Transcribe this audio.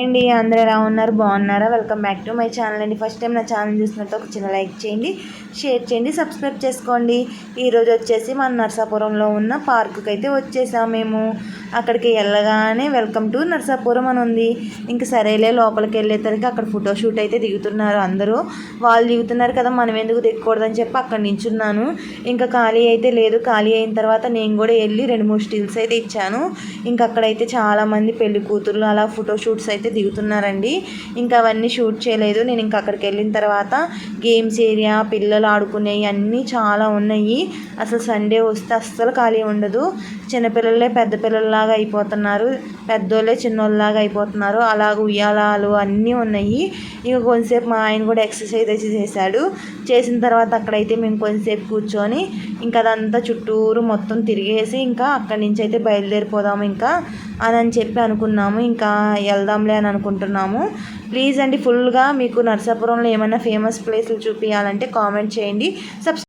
అండి అందరూ ఎలా ఉన్నారు? బాగున్నారా? Welcome back to my channel అండి. ఫస్ట్ టైం నా ఛానల్ చూసినట్టు ఒక చిన్న లైక్ చేయండి షేర్ చేయండి సబ్స్క్రైబ్ చేసుకోండి. ఈరోజు వచ్చేసి మన నర్సాపురంలో ఉన్న పార్కుకి అయితే వచ్చేసాం మేము. అక్కడికి వెళ్ళగానే వెల్కమ్ టు నర్సాపురం అని ఉంది. ఇంకా సరేలే లోపలికి వెళ్ళేసరికి అక్కడ ఫోటో షూట్ అయితే దిగుతున్నారు అందరూ. వాళ్ళు దిగుతున్నారు కదా మనం ఎందుకు దిగకూడదని చెప్పి అక్కడ నించున్నాను. ఇంకా ఖాళీ అయితే లేదు. ఖాళీ అయిన తర్వాత నేను కూడా వెళ్ళి రెండు మూడు స్టిల్స్ అయితే ఇచ్చాను. ఇంకా అక్కడైతే చాలామంది పెళ్ళి కూతుర్లు అలా ఫోటో షూట్స్ అయితే దిగుతున్నారండి. ఇంకా అవన్నీ షూట్ చేయలేదు. నేను ఇంకా అక్కడికి వెళ్ళిన తర్వాత గేమ్స్ ఏరియా పిల్లలు ఆడుకునేవి అన్నీ చాలా ఉన్నాయి. అసలు సండే వస్తే అస్సలు ఖాళీ ఉండదు. చిన్నపిల్లలే పెద్ద పిల్లల్లాగా అయిపోతున్నారు. పెద్దోళ్ళే చిన్నోళ్ళలాగా అయిపోతున్నారు. అలాగ ఉయ్యాలాలు అన్నీ ఉన్నాయి. ఇక కొంతసేపు మా ఆయన కూడా ఎక్సర్సైజ్ అయితే చేశాడు. చేసిన తర్వాత అక్కడైతే మేము కొంతసేపు కూర్చొని ఇంకా అదంతా చుట్టూరు మొత్తం తిరిగేసి ఇంకా అక్కడి నుంచి అయితే బయలుదేరిపోదాము ఇంకా అని అని చెప్పి అనుకున్నాము. ఇంకా వెళ్దాంలే అని అనుకుంటున్నాము. ప్లీజ్ అండి ఫుల్గా మీకు నర్సాపురంలో ఏమైనా ఫేమస్ ప్లేస్లు చూపించాలంటే కామెంట్ చేయండి. సబ్స్